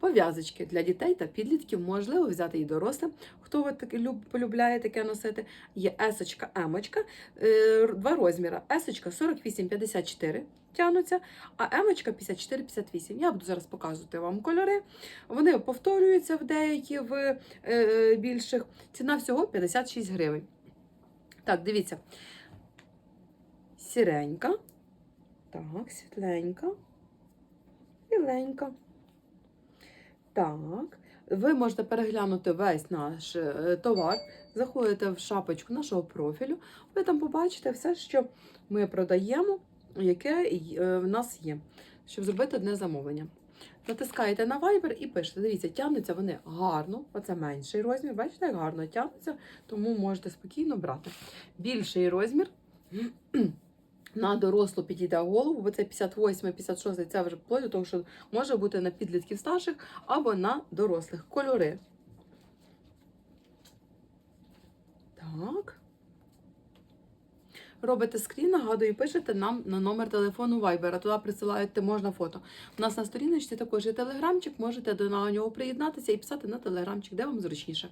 Пов'язочки для дітей та підлітків можливо взяти і дорослим. Хто от таки полюбляє таке носити? Є есочка, емочка, е, два розміри. Есочка 48-54 тягнуться, а емочка 54-58. Я буду зараз показувати вам кольори. Вони повторюються в деякі в е, більших. Ціна всього 56 гривень. Так, дивіться. Сіренька. Так, світленька. Біленька. Так. Ви можете переглянути весь наш е, товар. Заходите в шапочку нашого профілю. Ви там побачите все, що ми продаємо, яке е, в нас є, щоб зробити одне замовлення. Натискаєте на Viber і пишете. Дивіться, тягнуться вони гарно. Оце менший розмір. Бачите, як гарно тягнуться, тому можете спокійно брати. Більший розмір на дорослу підійде голову, бо це 58, 56, це вже вплоть до того, що може бути на підлітків старших або на дорослих. Кольори. Так. Робите скрін, нагадую, пишете нам на номер телефону Viber, а туди присилаєте можна фото. У нас на сторіночці також є телеграмчик, можете до нього приєднатися і писати на телеграмчик, де вам зручніше.